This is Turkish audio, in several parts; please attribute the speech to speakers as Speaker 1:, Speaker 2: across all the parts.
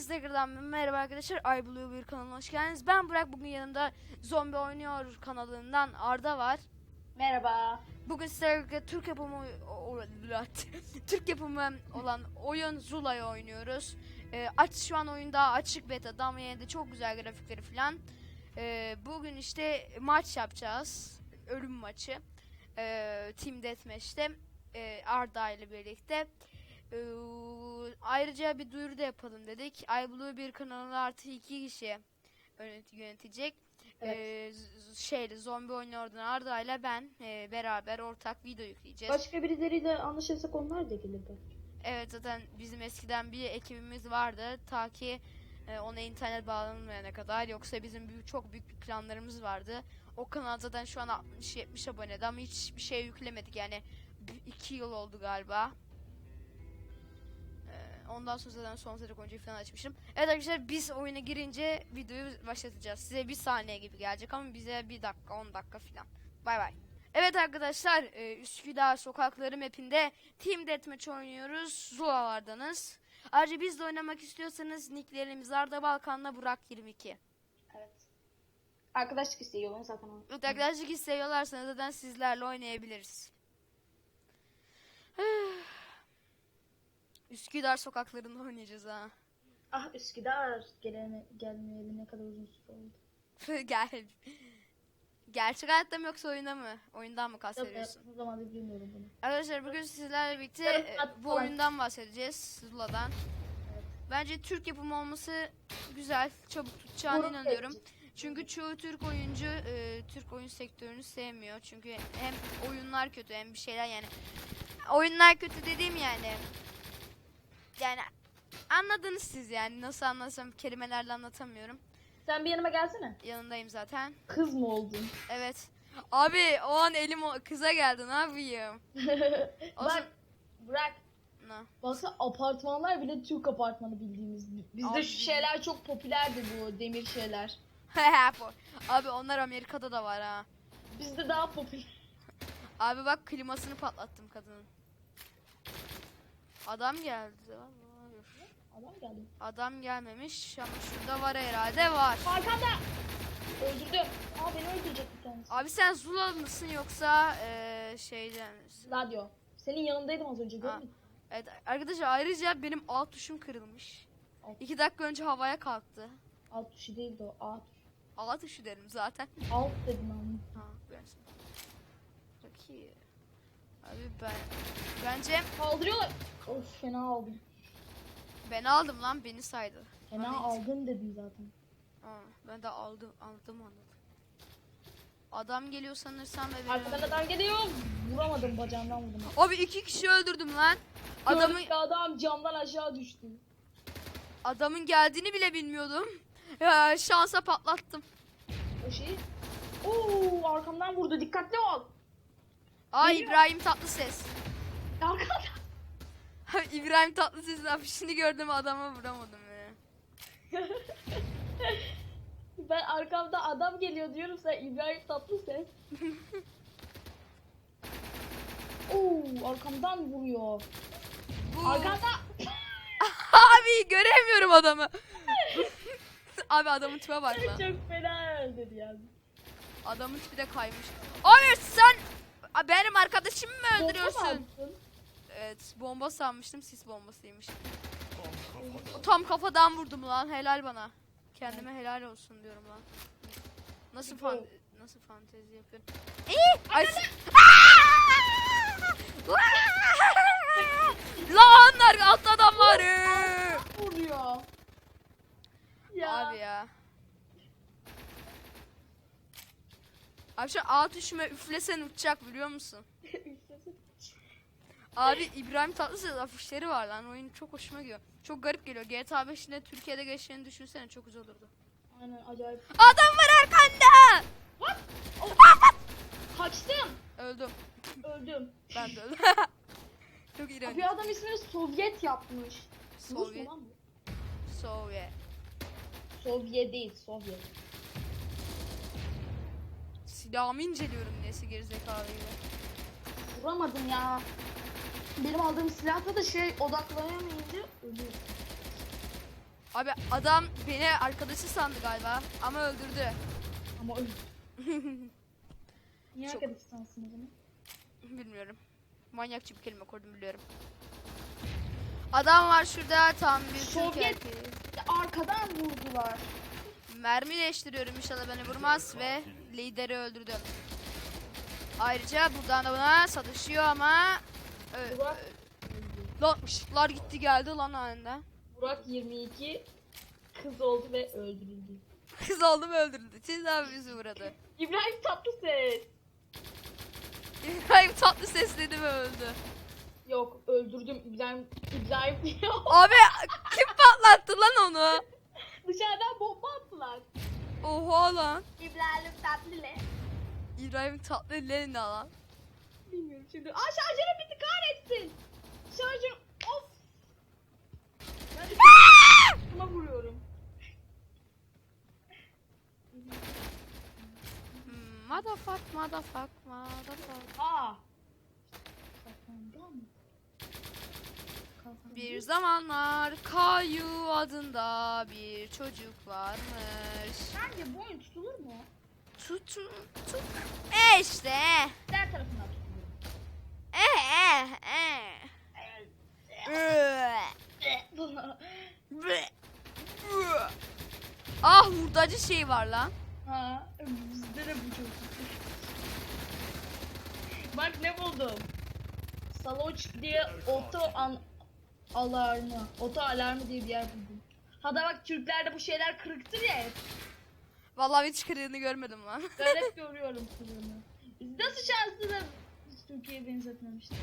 Speaker 1: Hepiniz tekrardan merhaba arkadaşlar. Ay Blue bir kanalına hoş geldiniz. Ben Burak. Bugün yanımda Zombi Oynuyor kanalından Arda var.
Speaker 2: Merhaba.
Speaker 1: Bugün sizlerle Türk yapımı Türk yapımı olan oyun Zula'yı oynuyoruz. Ee, aç şu an oyunda açık beta'da ama yine de çok güzel grafikleri falan. Ee, bugün işte maç yapacağız. Ölüm maçı. Ee, Team Deathmatch'te e, Arda ile birlikte. Ee, ayrıca bir duyuru da yapalım dedik. iBlue bir kanalını artı iki kişi yönet- yönetecek.
Speaker 2: Evet.
Speaker 1: Ee, şeyle zombi oynuyordan Arda ile ben e, beraber ortak video yükleyeceğiz.
Speaker 2: Başka birileriyle anlaşırsak onlar da gelir belki.
Speaker 1: Evet zaten bizim eskiden bir ekibimiz vardı ta ki e, ona internet bağlanılmayana kadar yoksa bizim büyük, çok büyük bir planlarımız vardı. O kanal zaten şu an 60-70 abonede ama hiçbir şey yüklemedik yani 2 yıl oldu galiba. Ondan sonra zaten son sene önce falan açmışım. Evet arkadaşlar biz oyuna girince videoyu başlatacağız. Size bir saniye gibi gelecek ama bize bir dakika 10 dakika falan. Bay bay. Evet arkadaşlar e, Üsküdar sokakları mapinde Team Deathmatch oynuyoruz. Zula'lardanız. Ayrıca biz de oynamak istiyorsanız nicklerimiz Arda Balkan'la Burak 22.
Speaker 2: Evet. Arkadaşlık ben zaten.
Speaker 1: Evet arkadaşlık istiyorlarsanız zaten sizlerle oynayabiliriz. Üsküdar sokaklarında oynayacağız ha.
Speaker 2: Ah Üsküdar gelene, gelmeyeli ne kadar uzun süre oldu.
Speaker 1: Gel. Gerçek hayatta mı yoksa oyunda mı? Oyundan mı
Speaker 2: Yok
Speaker 1: kastediyorsun?
Speaker 2: ben o zaman da bilmiyorum bunu.
Speaker 1: Arkadaşlar bugün sizlerle birlikte e, bu oyundan bahsedeceğiz. Zula'dan.
Speaker 2: Evet.
Speaker 1: Bence Türk yapımı olması güzel. Çabuk tutacağına
Speaker 2: Grup
Speaker 1: inanıyorum.
Speaker 2: seçtik.
Speaker 1: Çünkü çoğu Türk oyuncu e, Türk oyun sektörünü sevmiyor. Çünkü hem oyunlar kötü hem bir şeyler yani. Oyunlar kötü dediğim. Yani anladınız siz yani. Nasıl anlatsam kelimelerle anlatamıyorum.
Speaker 2: Sen bir yanıma gelsene.
Speaker 1: Yanındayım zaten.
Speaker 2: Kız mı oldun?
Speaker 1: Evet. Abi o an elim o kıza geldi ne yapayım? O
Speaker 2: Bak
Speaker 1: zaman-
Speaker 2: bırak.
Speaker 1: Ne?
Speaker 2: Baksana apartmanlar bile Türk apartmanı bildiğimiz. Bizde
Speaker 1: Abi.
Speaker 2: şu şeyler çok popülerdi bu demir şeyler.
Speaker 1: Bu- Abi onlar Amerika'da da var ha.
Speaker 2: Bizde daha popüler.
Speaker 1: Abi bak klimasını patlattım kadının. Adam geldi. Hayır.
Speaker 2: Adam geldi.
Speaker 1: Adam gelmemiş ama şurada var herhalde var.
Speaker 2: Arkanda. Öldürdüm. Aa beni öldürecek bir tanesi.
Speaker 1: Abi sen Zula mısın yoksa eee şeyden misin?
Speaker 2: Radyo. Senin yanındaydım az önce
Speaker 1: Ha.
Speaker 2: görmedin mi?
Speaker 1: Evet arkadaşlar ayrıca benim alt tuşum kırılmış.
Speaker 2: Alt.
Speaker 1: İki dakika önce havaya kalktı.
Speaker 2: Alt tuşu değildi o. A tuşu.
Speaker 1: Alt tuşu derim zaten.
Speaker 2: Alt dedim ben.
Speaker 1: Ha versin. Bakayım. Abi ben bence
Speaker 2: Kaldırıyorlar. Of fena aldım.
Speaker 1: Ben aldım lan beni saydı.
Speaker 2: Fena
Speaker 1: Ahmet.
Speaker 2: aldın dedim zaten.
Speaker 1: Aa, ben de aldım aldım anladım. Adam geliyor sanırsam ve beni
Speaker 2: Arkadan adam geliyor. Vuramadım bacağından vurdum.
Speaker 1: Abi iki kişi öldürdüm lan. Adamın
Speaker 2: Adamın... adam camdan aşağı düştü.
Speaker 1: adamın geldiğini bile bilmiyordum. Ya şansa patlattım.
Speaker 2: O şey. Oo arkamdan vurdu. Dikkatli ol.
Speaker 1: Ay
Speaker 2: Geliyor.
Speaker 1: İbrahim Tatlıses.
Speaker 2: Arkadan.
Speaker 1: İbrahim Tatlıses'in afişini gördüm adama vuramadım ya.
Speaker 2: Ben arkamda adam geliyor diyorum sen İbrahim Tatlıses. Oo arkamdan vuruyor.
Speaker 1: Bu...
Speaker 2: Arkanda.
Speaker 1: Abi göremiyorum adamı. Abi adamın tipe bak lan.
Speaker 2: Çok fena öldürdü yani.
Speaker 1: Adamın tipi de kaymış. Hayır sen benim arkadaşımı mı öldürüyorsun?
Speaker 2: attın?
Speaker 1: Evet bomba sanmıştım sis bombasıymış. Tam kafadan vurdum lan helal bana. Kendime helal olsun diyorum lan. Nasıl fan nasıl fantezi yapıyorum? İyi. Ay. Lan onlar altta adam var.
Speaker 2: Vuruyor. Ya.
Speaker 1: Abi ya. Abi şu A tuşuma üflesen uçacak biliyor musun? Abi İbrahim Tatlıses afişleri var lan oyun çok hoşuma gidiyor. Çok garip geliyor. GTA 5'inde Türkiye'de geçtiğini düşünsene çok güzel olurdu.
Speaker 2: Aynen acayip.
Speaker 1: Adam var arkanda.
Speaker 2: Kaçtım.
Speaker 1: Öldüm.
Speaker 2: Öldüm.
Speaker 1: Ben de öldüm. çok ironik.
Speaker 2: Bir adam ismini Sovyet yapmış. Rus mu
Speaker 1: Sovyet.
Speaker 2: lan bu?
Speaker 1: Sovyet.
Speaker 2: Sovyet değil, Sovyet.
Speaker 1: Silahımı inceliyorum neyse gerizekalı gibi.
Speaker 2: Vuramadım ya. Benim aldığım silahta da şey odaklayamayınca ölüyor.
Speaker 1: Abi adam beni arkadaşı sandı galiba ama öldürdü.
Speaker 2: Ama öldü. Niye
Speaker 1: Çok-
Speaker 2: arkadaş?
Speaker 1: Bilmiyorum. Manyakça bir kelime kurdum biliyorum. Adam var şurada tam bir Türk
Speaker 2: Sovyet-
Speaker 1: erkeği.
Speaker 2: Arkadan vurdular.
Speaker 1: Mermi değiştiriyorum inşallah beni vurmaz ve lideri öldürdüm. Ayrıca buradan da buna satışıyor ama Ö-
Speaker 2: Burak,
Speaker 1: Lan ışıklar gitti geldi lan aniden.
Speaker 2: Burak 22 kız oldu ve öldürüldü.
Speaker 1: Kız oldum öldürüldü. Siz abi bizi vuradı.
Speaker 2: İbrahim Tatlıses.
Speaker 1: İbrahim tatlı sesledi ve öldü.
Speaker 2: Yok öldürdüm İbrahim İbrahim
Speaker 1: Abi kim patlattı lan onu?
Speaker 2: dışarıdan bomba attılar.
Speaker 1: Oha lan.
Speaker 2: İbrahim Tatlıle.
Speaker 1: İbrahim tatlı ne lan?
Speaker 2: Bilmiyorum şimdi. Aa şarjörüm bitti. Şarjör of. Ben de buna vuruyorum.
Speaker 1: Hmm, motherfuck, motherfuck, motherfuck.
Speaker 2: Aa.
Speaker 1: Bir zamanlar Kayu adında bir çocuk varmış.
Speaker 2: Sence bu oyun tutulur mu?
Speaker 1: Tut, tut, tut. E işte.
Speaker 2: Diğer tarafından tutulur.
Speaker 1: E, e, e. Ö,
Speaker 2: Bana.
Speaker 1: bre, ö. Hurdacı şey var lan.
Speaker 2: Ha, bizde de bu çok Bak ne buldum. Saloç diye oto an alarmı, oto alarmı diye bir yer buldum. Hatta bak Türklerde bu şeyler kırıktır ya hep.
Speaker 1: Vallahi hiç kırığını görmedim lan.
Speaker 2: Ben hep görüyorum kırığını. Nasıl şanslı da hiç Türkiye'ye benzetmemiştim.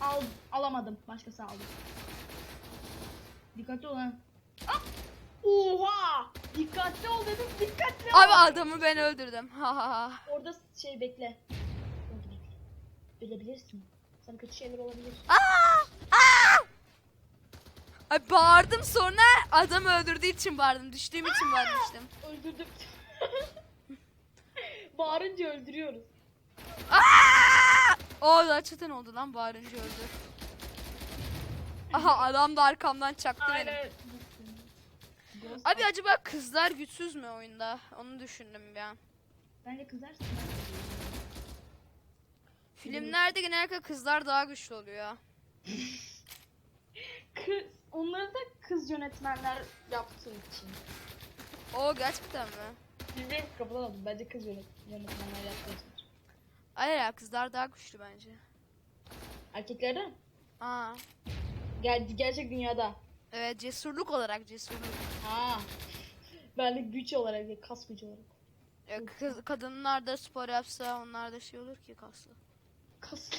Speaker 2: Al, alamadım. Başkası aldı. Dikkatli ol ha. Ah! Oha! Dikkatli ol dedim. Dikkatli ol.
Speaker 1: Abi adamı ben öldürdüm. Ha ha ha.
Speaker 2: Orada şey bekle. Orada bekle. Ölebilirsin. Sana kötü şeyler olabilir.
Speaker 1: Aa! Aa! Ay bağırdım sonra adamı öldürdüğü için bağırdım. Düştüğüm için bağırmıştım.
Speaker 2: Öldürdüm. Bağırınca öldürüyoruz.
Speaker 1: Aa! O gerçekten oldu lan bağırınca öldü. Aha adam da arkamdan çaktı beni.
Speaker 2: Aynen.
Speaker 1: Abi acaba kızlar güçsüz mü oyunda? Onu düşündüm bir an.
Speaker 2: Bence kızarsın.
Speaker 1: Filmlerde genellikle kızlar daha güçlü oluyor.
Speaker 2: Kız, onları da kız yönetmenler yaptığı için.
Speaker 1: O gerçekten mi?
Speaker 2: Bilmiyorum kafadan aldım. Bence kız yönet yönetmenler yaptığı için.
Speaker 1: Hayır ya kızlar daha güçlü bence.
Speaker 2: Erkeklerden?
Speaker 1: Aa.
Speaker 2: Ger gerçek dünyada.
Speaker 1: Evet cesurluk olarak cesurluk.
Speaker 2: Ha. Ben de güç olarak değil, kas gücü olarak.
Speaker 1: Ya kız, kadınlar da spor yapsa onlar da şey olur ki kaslı.
Speaker 2: Kas.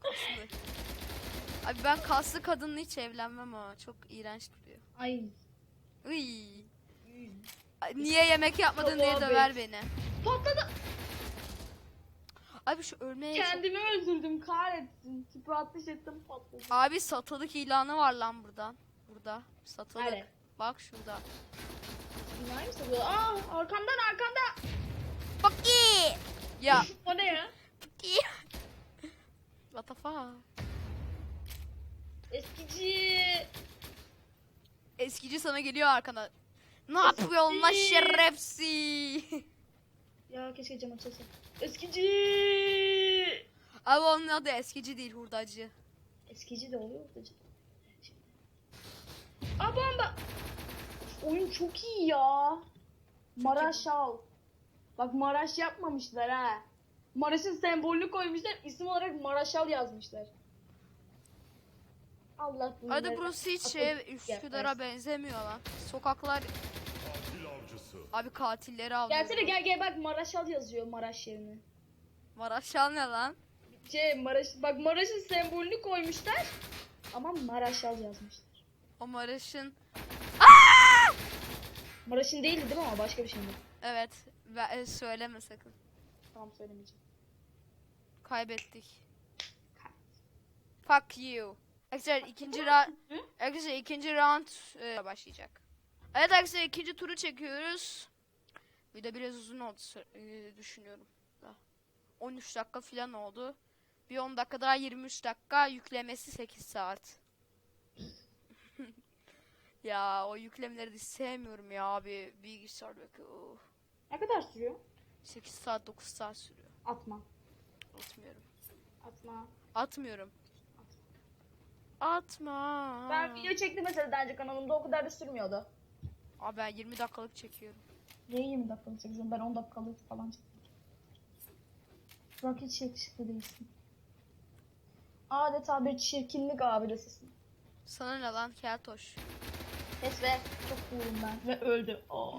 Speaker 1: Kaslı. Abi ben kaslı kadınla hiç evlenmem ama çok iğrenç duruyor.
Speaker 2: Ay.
Speaker 1: Iy. Ay, Niye yemek yapmadın diye
Speaker 2: Vallahi
Speaker 1: döver beni.
Speaker 2: Patladı.
Speaker 1: Abi şu ölmeye
Speaker 2: Kendimi öldürdüm kahretsin. Tipi ateş ettim patladı.
Speaker 1: Abi satılık ilanı var lan buradan. Burada. Satılık.
Speaker 2: Nerede?
Speaker 1: Bak şurada.
Speaker 2: Binayı mı satıyor? Aa arkamdan arkamda.
Speaker 1: Bak iyi. Ya.
Speaker 2: O ne ya?
Speaker 1: iyi. What the fuck?
Speaker 2: Eskici.
Speaker 1: Eskici sana geliyor arkana. Ne yapıyorsun lan şerefsiz?
Speaker 2: Ya keşke cam açılsa. Eskici.
Speaker 1: Abi onun adı eskici değil hurdacı.
Speaker 2: Eskici de oluyor ortacı. Aa bomba. Oyun çok iyi ya. Maraş al. Bak Maraş yapmamışlar ha. Maraş'ın sembolünü koymuşlar. isim olarak Maraşal yazmışlar. Allah bunu
Speaker 1: Hadi burası hiç şey Üsküdar'a benzemiyor lan. Sokaklar
Speaker 3: Katil avcısı.
Speaker 1: abi katilleri avlıyor.
Speaker 2: Gelsene gel gel bak Maraşal yazıyor Maraş yerine.
Speaker 1: Maraşal ne lan?
Speaker 2: Şey Maraş bak Maraş'ın sembolünü koymuşlar. Ama Maraşal yazmışlar.
Speaker 1: O Maraş'ın
Speaker 2: Maraş'ın değildi değil mi ama başka bir şeydi.
Speaker 1: evet ve söyleme sakın.
Speaker 2: Tamam söylemeyeceğim.
Speaker 1: Kaybettik. Fuck you. Arkadaşlar ikinci round Arkadaşlar ikinci round e, başlayacak. Evet arkadaşlar ikinci turu çekiyoruz. Bir de biraz uzun oldu e, düşünüyorum. Da. 13 dakika falan oldu. Bir 10 dakika daha 23 dakika yüklemesi 8 saat. Ya o yüklemeleri de sevmiyorum ya abi. Bilgisayardaki oh.
Speaker 2: Ne kadar sürüyor?
Speaker 1: 8 saat 9 saat sürüyor.
Speaker 2: Atma.
Speaker 1: Atmıyorum.
Speaker 2: Atma.
Speaker 1: Atmıyorum. Atma.
Speaker 2: Ben video çektim mesela daha önce kanalımda o kadar da sürmüyordu.
Speaker 1: Abi ben 20 dakikalık çekiyorum.
Speaker 2: Niye 20 dakikalık çekeceğim? Ben 10 dakikalık falan çektim. Burak hiç yakışıklı değilsin. Adeta bir çirkinlik abidesisin.
Speaker 1: Sana ne lan keltoş.
Speaker 2: Pes ve çok cool'um ben. Ve öldü. Aa.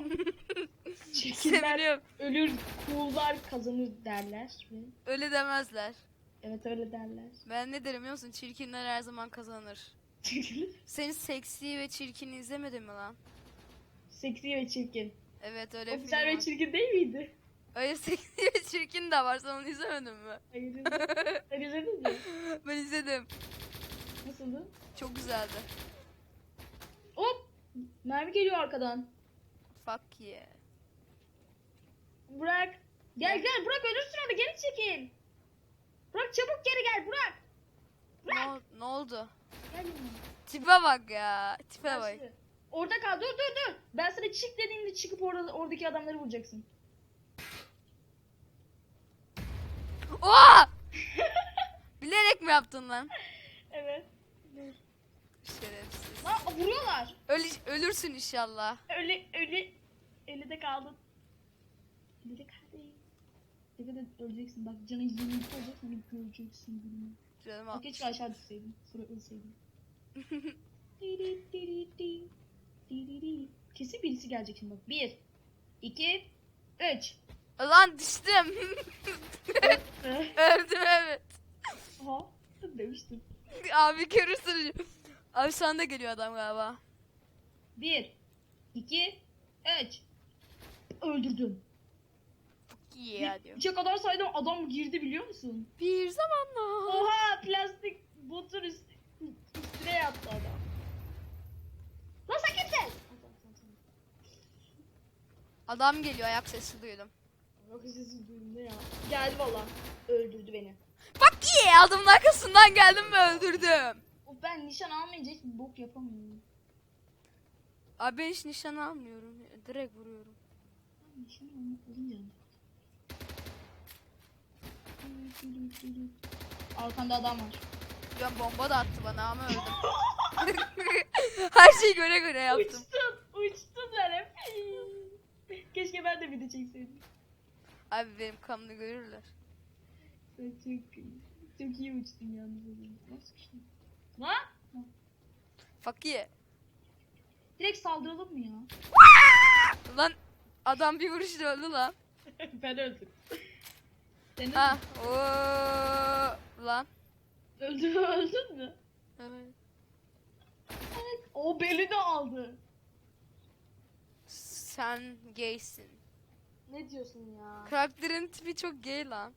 Speaker 2: Çirkinler
Speaker 1: Seviniyorum.
Speaker 2: ölür, cool'lar kazanır derler. Ve
Speaker 1: Öyle demezler.
Speaker 2: evet öyle derler.
Speaker 1: Ben ne derim biliyor musun? Çirkinler her zaman kazanır. Senin seksi ve çirkini izlemedin mi lan?
Speaker 2: Seksi ve çirkin.
Speaker 1: Evet öyle bir
Speaker 2: güzel
Speaker 1: film
Speaker 2: ve
Speaker 1: var.
Speaker 2: çirkin değil miydi?
Speaker 1: Hayır seksi ve çirkin de var. Sen onu izlemedin mi?
Speaker 2: Hayır. Sen izledin mi?
Speaker 1: Ben izledim.
Speaker 2: Nasıldı?
Speaker 1: Çok güzeldi.
Speaker 2: Mermi geliyor arkadan.
Speaker 1: Fuck yeah.
Speaker 2: Burak. Gel gel Burak ölürsün orada geri çekil. Burak çabuk geri gel Burak.
Speaker 1: Ne, ol- ne oldu?
Speaker 2: Gel.
Speaker 1: Tipe bak ya. Tipe bak.
Speaker 2: Orada kal dur dur dur. Ben sana çık dediğimde çıkıp orada oradaki adamları vuracaksın.
Speaker 1: Oha! Bilerek mi yaptın lan?
Speaker 2: Evet.
Speaker 1: Şerefsiz.
Speaker 2: Lan vuruyorlar.
Speaker 1: Öl- ölürsün inşallah.
Speaker 2: Öyle öyle. Eli de kaldın. Eli de kaldın. Ne kadar öleceksin bak canın 22 olacak sonra göreceksin bunu.
Speaker 1: Canım al.
Speaker 2: keşke aşağı düşseydin. Sonra ölseydin. Kesin birisi gelecek şimdi bak. Bir. iki, Üç.
Speaker 1: Lan düştüm. Öldüm evet.
Speaker 2: Aha. Demiştim.
Speaker 1: Abi görürsün. Abi sana da geliyor adam galiba.
Speaker 2: Bir. iki, Üç. Öldürdüm.
Speaker 1: Yeah diyor.
Speaker 2: Üçe kadar saydım adam girdi biliyor musun?
Speaker 1: Bir zamanlar.
Speaker 2: Oha plastik botun üst, üstüne yattı adam. Lan sen kimsin?
Speaker 1: Adam geliyor ayak sesi duydum.
Speaker 2: Yok sesi duydum ne ya. Geldi valla. Öldürdü beni.
Speaker 1: Bak yeah adamın arkasından geldim ve öldürdüm.
Speaker 2: Ben nişan almayınca hiç bok yapamıyorum.
Speaker 1: Abi ben hiç nişan almıyorum. Direkt vuruyorum.
Speaker 2: Ben nişan almak olunca. Arkanda adam var.
Speaker 1: Ya bomba da attı bana ama öldüm. Her şeyi göre göre yaptım.
Speaker 2: Uçtun, uçtun hep. Keşke ben de video çekseydim.
Speaker 1: Abi benim kanını görürler.
Speaker 2: Sen çok, çok iyi uçtun yalnız. Nasıl uçtun? Lan?
Speaker 1: Yeah.
Speaker 2: Direkt saldıralım mı ya?
Speaker 1: Lan adam bir vuruşla öldü lan.
Speaker 2: ben öldüm. Sen
Speaker 1: Ha. Oo, lan.
Speaker 2: öldün, öldün mü?
Speaker 1: Evet.
Speaker 2: Evet. O beli de aldı.
Speaker 1: Sen gaysin.
Speaker 2: Ne diyorsun ya?
Speaker 1: Karakterin tipi çok gay lan.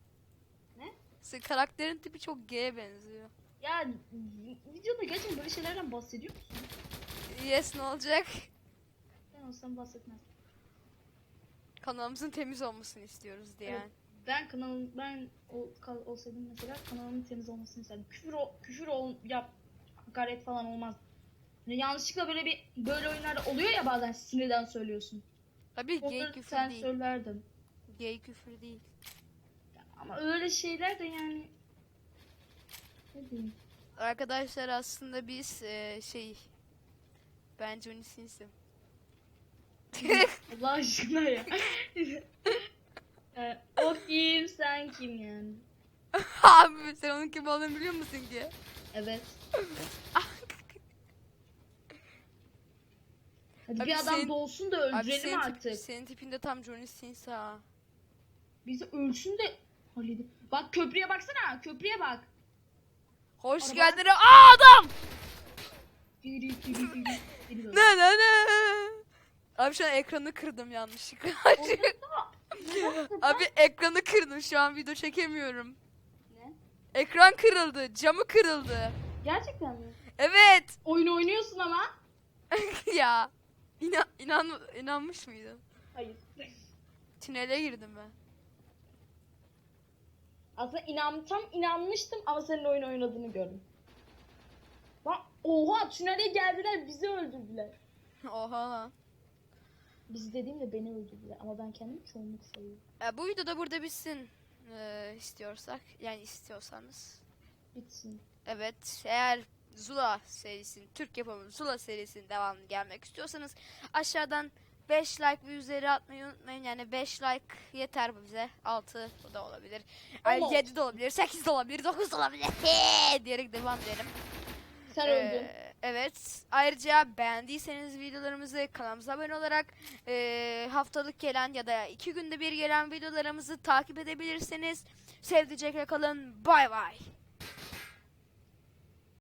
Speaker 2: Ne?
Speaker 1: Sen karakterin tipi çok gay'e benziyor.
Speaker 2: Ya videoda gerçekten böyle şeylerden bahsediyor musun?
Speaker 1: Yes ne olacak?
Speaker 2: Ben olsam bahsetmez.
Speaker 1: Kanalımızın temiz olmasını istiyoruz diye.
Speaker 2: Evet. Ben kanalım ben o, kal- olsaydım mesela kanalımın temiz olmasını isterdim. Küfür o, küfür ol, yap hakaret falan olmaz. Yani yanlışlıkla böyle bir böyle oyunlarda oluyor ya bazen sinirden söylüyorsun.
Speaker 1: Tabii gay
Speaker 2: Onları
Speaker 1: küfür
Speaker 2: sen
Speaker 1: değil.
Speaker 2: söylerdin.
Speaker 1: Gay küfür değil.
Speaker 2: Ama öyle şeyler de yani?
Speaker 1: Arkadaşlar aslında biz eee, şey ben Johnny Sins'im.
Speaker 2: Allah aşkına ya. Ee, o kim sen kim yani?
Speaker 1: Abi sen onun kim olduğunu biliyor musun ki?
Speaker 2: Evet. Hadi
Speaker 1: Abi
Speaker 2: bir adam
Speaker 1: senin-
Speaker 2: doğsun da
Speaker 1: Abi
Speaker 2: öldürelim
Speaker 1: senin, tip-
Speaker 2: artık.
Speaker 1: senin tipinde tam Johnny Sins ha.
Speaker 2: Bizi ölsün de halledin. Bak köprüye baksana. Köprüye bak.
Speaker 1: Hoş
Speaker 2: Araba-
Speaker 1: geldin. Aa adam! Ne ne ne? Abi şu an ekranı kırdım yanlışlıkla. Abi ekranı kırdım şu an video çekemiyorum.
Speaker 2: Ne?
Speaker 1: Ekran kırıldı, camı kırıldı.
Speaker 2: Gerçekten mi?
Speaker 1: Evet.
Speaker 2: Oyun oynuyorsun ama.
Speaker 1: ya. İnan, inan, inanmış mıydın?
Speaker 2: Hayır.
Speaker 1: Tünele girdim ben.
Speaker 2: Aslında inan, tam inanmıştım ama senin oyun oynadığını gördüm. Bak oha tünele geldiler bizi öldürdüler.
Speaker 1: Oha lan.
Speaker 2: Biz dediğimde beni öldürdüler ama ben kendimi çoğunluk sayıyorum.
Speaker 1: E, bu video da burada bitsin e, istiyorsak. Yani istiyorsanız.
Speaker 2: Bitsin.
Speaker 1: Evet eğer Zula serisinin Türk yapımı Zula serisinin devamını gelmek istiyorsanız aşağıdan 5 like ve üzeri atmayı unutmayın. Yani 5 like yeter bize. 6 da olabilir.
Speaker 2: Ama-
Speaker 1: 7 de olabilir. 8 de olabilir. 9 da olabilir. diyerek devam edelim.
Speaker 2: Sen
Speaker 1: Ee,
Speaker 2: öldün.
Speaker 1: evet. Ayrıca beğendiyseniz videolarımızı kanalımıza abone olarak e, haftalık gelen ya da iki günde bir gelen videolarımızı takip edebilirsiniz. Sevdicekle kalın. Bay bay.